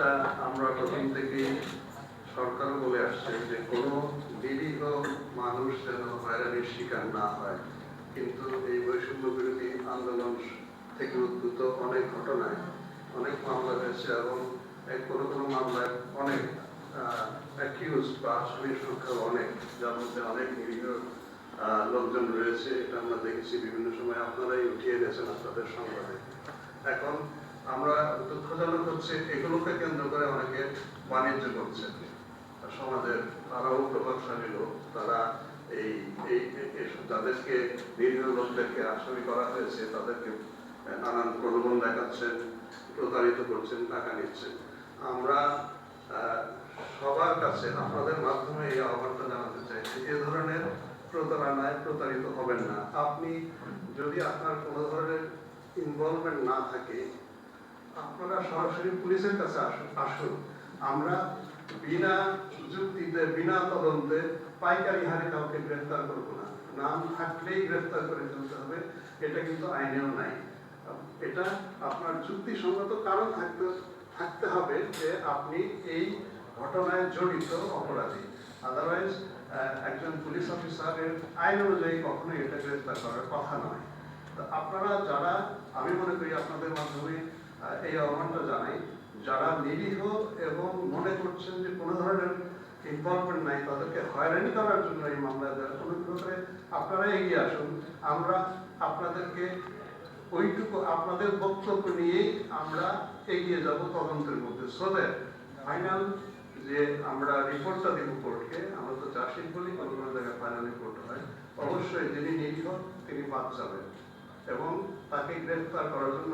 জিনিসটা আমরা প্রথম থেকেই সরকার বলে আসছে যে কোনো নিরীহ মানুষ যেন হয়রানির শিকার না হয়। কিন্তু এই বৈষম্য বিরোধী আন্দোলন থেকে উদ্ভূত অনেক ঘটনায়, অনেক মামলা হয়েছে এবং কোনো কোনো মামলায় অনেক অ্যাকিউজ বা আসামির সংখ্যা অনেক, যার মধ্যে অনেক নিরীহ লোকজন রয়েছে। এটা আমরা দেখেছি বিভিন্ন সময়। আপনারাই উঠিয়ে গেছেন আপনাদের সংবাদে। এখন আমরা দুঃখজনক হচ্ছে এগুলোকে কেন্দ্র করে অনেকে বাণিজ্য করছে। সমাজের তারাও প্রভাবশালী লোক, তারা এই যাদেরকে নিরীহ লোকদেরকে আসামি করা হয়েছে, তাদেরকে নানান প্রলোভন দেখাচ্ছেন, প্রতারিত করছেন, টাকা নিচ্ছেন। আমরা সবার কাছে আপনাদের মাধ্যমে এই আহ্বানটা জানাতে চাই যে এ ধরনের প্রতারণায় প্রতারিত হবেন না। আপনি যদি আপনার কোনো ধরনের ইনভলভমেন্ট না থাকে আপনারা সরাসরি পুলিশের কাছে আসুন আমরা বিনা যুক্তিতে, বিনা তদন্তে পাইকারি হারে কাউকে গ্রেফতার করব না। নাম থাকলেই গ্রেফতার করে ফেলতে হবে, এটা কিন্তু আইনেও নাই। এটা আপনার যুক্তিসঙ্গত কারণ থাকতে থাকতে হবে যে আপনি এই ঘটনায় জড়িত অপরাধী। আদারওয়াইজ একজন পুলিশ অফিসারের আইন অনুযায়ী কখনোই এটা গ্রেফতার করার কথা নয়। তো আপনারা যারা, আমি মনে করি আপনাদের মাধ্যমে এই আহ্বানটা জানাই। যারা নিরীহ এবং মনে করছেন যে কোনো ধরনের ইনভলভমেন্ট নাই, তাদেরকে হয়রানি করার জন্য এই মামলা দেওয়ার অনুগ্রহ করে আপনারা এগিয়ে আসুন। আমরা আপনাদেরকে ওইটুকু, আপনাদের বক্তব্য নিয়েই আমরা এগিয়ে যাব তদন্তের মধ্যে। সোদের ফাইনাল যে আমরা রিপোর্টটা দিব কোর্টকে আমরা তো চাষির বলি কোনো কোনো জায়গায় ফাইনাল রিপোর্ট হয়। অবশ্যই যিনি নিরীহ, তিনি বাদ যাবেন এবং তাকে গ্রেফতার করার জন্য